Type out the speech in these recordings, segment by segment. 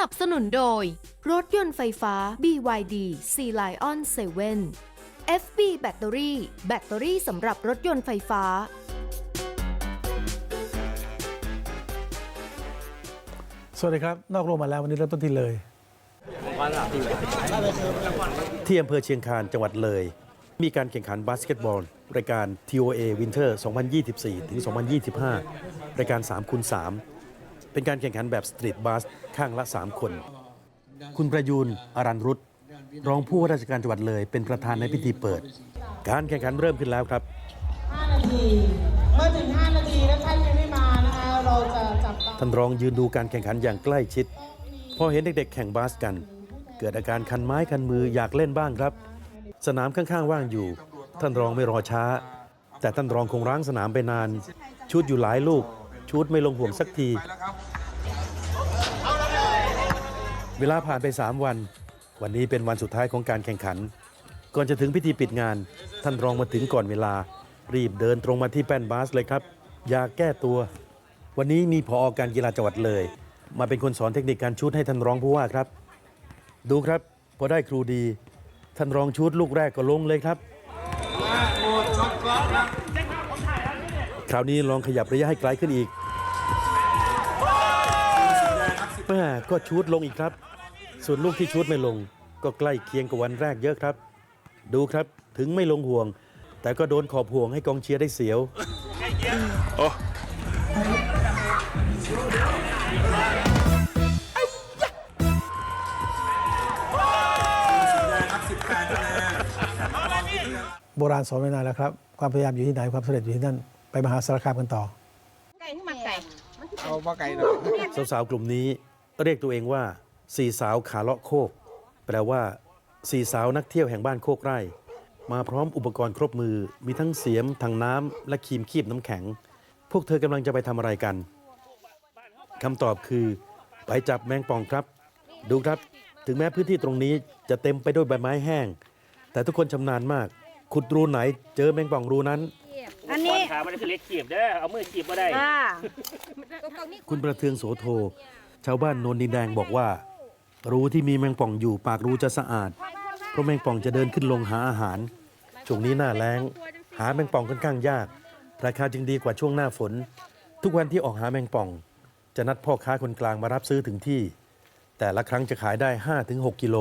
นับสนุนโดย รถยนต์ไฟฟ้า BYD Sea Lion 7 FB แบตเตอรี่ แบตเตอรี่สำหรับรถยนต์ไฟฟ้า สวัสดีครับ นอกโลกมาแล้ววันนี้เริ่มต้นที่เลย ที่อำเภอเชียงคานจังหวัดเลย มีการแข่งขันบาสเกตบอล รายการ TOA Winter 2024 ถึง 2025 รายการ3คูณ3 เป็นการแข่งขันแบบสตรีทบาสข้างละ 3 คน คุณประยูนอารันรุตรองผู้ว่าราชการจังหวัดเลย เป็นประธานในพิธีเปิด การแข่งขันเริ่มขึ้นแล้วครับ 5 นาที เมื่อถึง 5 นาทีแล้วท่านยังไม่มานะคะ เราจะจับตาท่านรองยืนดูการแข่งขันอย่างใกล้ชิด พอเห็นเด็กๆ แข่งบาสกัน เกิดอาการคันไม้คันมืออยากเล่นบ้างครับ สนามข้างๆ ว่างอยู่ ท่านรองไม่รอช้า แต่ท่านรองคงร้างสนามไปนาน ชุดอยู่หลายลูก ชุดไม่ลงห่วงสักที เวลาผ่านไป 3 วัน วันนี้เป็นวันสุดท้ายของการแข่งขัน ก่อนจะถึงพิธีปิดงาน ท่านรองมาถึงก่อนเวลา รีบเดินตรงมาที่แป้นบาสเลยครับ อยากแก้ตัว วันนี้มีผออการกีฬาจังหวัดเลย มาเป็นคนสอนเทคนิคการชุดให้ท่านรองผู้ว่าครับ ดูครับพอได้ครูดี ท่านรองชุดลูกแรกก็ลงเลยครับคราวนี้ลองขยับระยะให้ไกลขึ้นอีก แม่ก็ชุดลงอีกครับ ส่วนลูกที่ชุดไม่ลง ก็ใกล้เคียงกับวันแรกเยอะครับ ดูครับถึงไม่ลงห่วง แต่ก็โดนขอบห่วงให้กองเชียร์ได้เสียวโบราณสอนไว้นานแล้วครับ ความพยายามอยู่ที่ไหนความสำเร็จอยู่ที่นั่น ไปมหาสารคามกันต่อ ไก่ที่มันไก่เอาปลาไก่หน่อยสาวๆกลุ่มนี้ เรียกตัวเองว่าสี่สาวขาเลาะโคก แปลว่าสี่สาวนักเที่ยวแห่งบ้านโคกไร่ มาพร้อมอุปกรณ์ครบมือ มีทั้งเสียมถังน้ำและครีมคีบน้ำแข็ง พวกเธอกำลังจะไปทำอะไรกันคำตอบคือ ไปจับแมงป่องครับ ดูครับ ถึงแม้พื้นที่ตรงนี้จะเต็มไปด้วยใบไม้แห้ง แต่ทุกคนชำนาญมาก ขุดรูไหนเจอแมงป่องรูนั้น อันนี้ ขามันคือเล็กขีบเด้อเอามือขีบก็ได้ อ่า คุณประเทืองโสโท ชาวบ้านโนนดินแดงบอกว่า รูที่มีแมงป่องอยู่ปากรูจะสะอาด เพราะแมงป่องจะเดินขึ้นลงหาอาหาร ช่วงนี้หน้าแล้ง หาแมงป่องค่อนข้างยาก ราคาจึงดีกว่าช่วงหน้าฝน ทุกวันที่ออกหาแมงป่อง จะนัดพ่อค้าคนกลางมารับซื้อถึงที่ แต่ละครั้งจะขายได้ 5-6 กิโล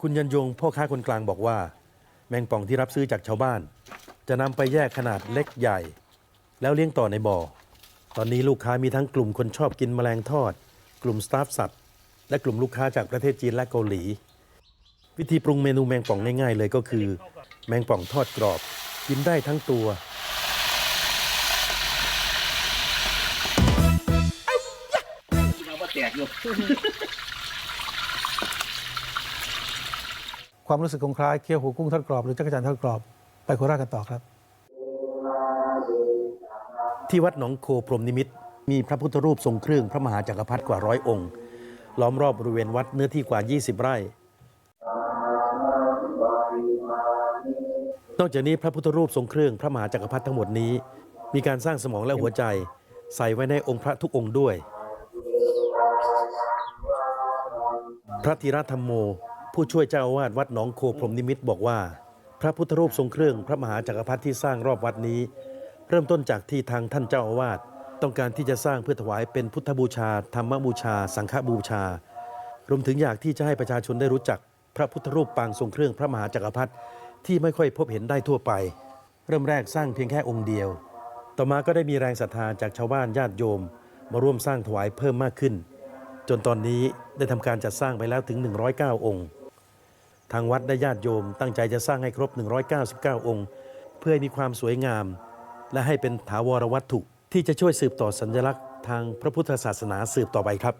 คุณยันยงพ่อค้าคนกลางบอกว่า แมงป่องที่รับซื้อจากชาวบ้าน จะนำไปแยกขนาดเล็กใหญ่ แล้วเลี้ยงต่อในบ่อ ตอนนี้ลูกค้ามีทั้งกลุ่มคนชอบกินแมลงทอด กลุ่มสตาฟสัตว์ และกลุ่มลูกค้าจากประเทศจีนและเกาหลี วิธีปรุงเมนูแมงป่องง่าย ๆ เลยก็คือ แมงป่องทอดกรอบ กินได้ทั้งตัวความรู้สึกคงคล้ายเคี่ยวหูกุ้งทอดกรอบหรือจักรจันทร์ทอดกรอบ ไปโคราชกันต่อครับ ที่วัดหนองโคพรมนิมิตมีพระพุทธรูปทรงเครื่องพระมหาจักรพรรดิกว่าร้อยองค์ ล้อมรอบบริเวณวัดเนื้อที่กว่า 20 ไร่ นอกจากนี้พระพุทธรูปทรงเครื่องพระมหาจักรพรรดิทั้งหมดนี้ มีการสร้างสมองและหัวใจ ใส่ไว้ในองค์พระทุกองค์ด้วย พระธีรธรรมโม ผู้ช่วยเจ้าอาวาสวัดหนองโคพรมนิมิตบอกว่า พระพุทธรูปทรงเครื่องพระมหาจักรพรรดิที่สร้างรอบวัดนี้ เริ่มต้นจากที่ทางท่านเจ้าอาวาสต้องการที่จะสร้างเพื่อถวายเป็นพุทธบูชา ธรรมบูชา สังฆบูชา รวมถึงอยากที่จะให้ประชาชนได้รู้จัก พระพุทธรูปปางทรงเครื่องพระมหาจักรพรรดิที่ไม่ค่อยพบเห็นได้ทั่วไป เริ่มแรกสร้างเพียงแค่องค์เดียว ต่อมาก็ได้มีแรงศรัทธาจากชาวบ้านญาติโยม มาร่วมสร้างถวายเพิ่มมากขึ้น จนตอนนี้ได้ทำการจัดสร้างไปแล้วถึง 109 องค์ ทางวัดได้ญาติโยมตั้งใจจะสร้างให้ครบ 199 องค์ เพื่อให้มีความสวยงาม และให้เป็นถาวรวัตถุที่จะช่วยสืบต่อสัญลักษณ์ทางพระพุทธศาสนาสืบต่อไปครับ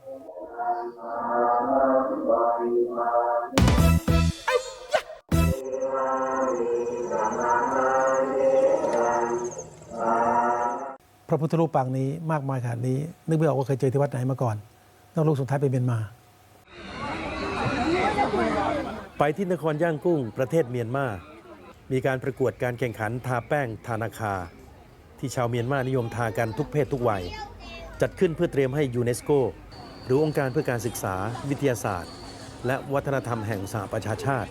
พระพุทธรูปปางนี้มากมายขนาดนี้ นึกไม่ออกว่าเคยเจอที่วัดไหนมาก่อนนอกลูกสุดท้ายไปเมียนมา ไปที่นครย่างกุ้งประเทศเมียนมา มีการประกวดการแข่งขันทาแป้งทานาคา ที่ชาวเมียนมานิยมทากันทุกเพศทุกวัย จัดขึ้นเพื่อเตรียมให้ยูเนสโก หรือองค์การเพื่อการศึกษา วิทยาศาสตร์ และวัฒนธรรมแห่งสหประชาชาติ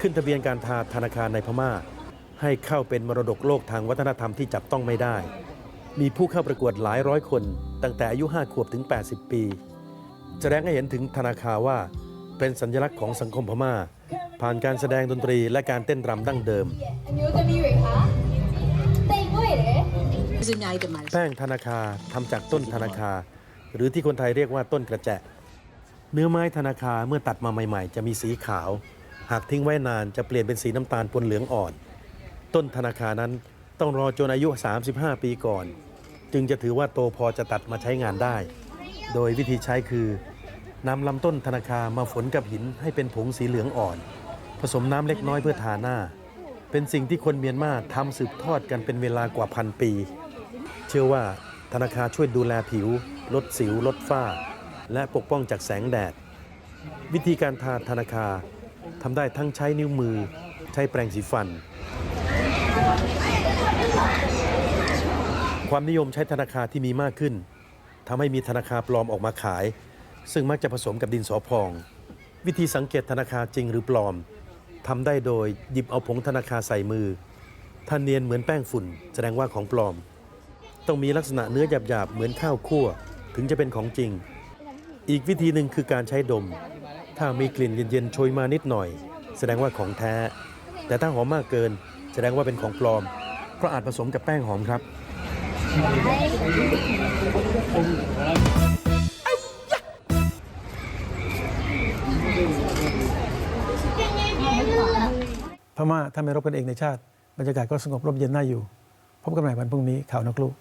ขึ้นทะเบียนการทาธนาคารในพม่า ให้เข้าเป็นมรดกโลกทางวัฒนธรรมที่จับต้องไม่ได้ มีผู้เข้าประกวดหลายร้อยคน ตั้งแต่อายุ 5 ขวบถึง 80 ปีแสดงให้เห็นถึงธนาคารว่าเป็นสัญลักษณ์ของสังคมพม่า ผ่านการแสดงดนตรีและการเต้นรำดั้งเดิม แป้งธนาคารทำจากต้นธนาคารหรือที่คนไทยเรียกว่าต้นกระแจะเนื้อไม้ธนาคารเมื่อตัดมาใหม่ๆ จะมีสีขาว หากทิ้งไว้นานจะเปลี่ยนเป็นสีน้ำตาลปนเหลืองอ่อน ต้นธนาคารนั้นต้องรอจนอายุ 35 ปีก่อน จึงจะถือว่าโตพอจะตัดมาใช้งานได้ โดยวิธีใช้คือนำลำต้นธนาคารมาฝนกับหินให้เป็นผงสีเหลืองอ่อน ผสมน้ำเล็กน้อยเพื่อทาหน้า เป็นสิ่งที่คนเมียนมาทำสืบทอดกันเป็นเวลากว่าพันปี เชื่อว่าธนาคารช่วยดูแลผิว ลดสิว ลดฝ้า และปกป้องจากแสงแดด วิธีการทาธนาคารทำได้ทั้งใช้นิ้วมือ ใช้แปรงสีฟัน ความนิยมใช้ธนาคารที่มีมากขึ้นทำให้มีธนาคารปลอมออกมาขาย ซึ่งมักจะผสมกับดินสอพอง วิธีสังเกตธนาคารจริงหรือปลอมทำได้โดยหยิบเอาผงธนาคารใส่มือถ้าเนียนเหมือนแป้งฝุ่น แสดงว่าของปลอม ต้องมีลักษณะเนื้อหยาบๆ เหมือนข้าวคั่ว ถึงจะเป็นของจริง อีกวิธีหนึ่งคือการใช้ดม ถ้ามีกลิ่นเย็นๆโชยมานิดหน่อย แสดงว่าของแท้ แต่ถ้าหอมมากเกิน แสดงว่าเป็นของปลอม เพราะอาจผสมกับแป้งหอมครับพม่าถ้าไม่รบกันเองในชาติ บรรยากาศก็สงบร่มเย็นน่าอยู่ พบกันใหม่วันพรุ่งนี้ข่าวนกลูก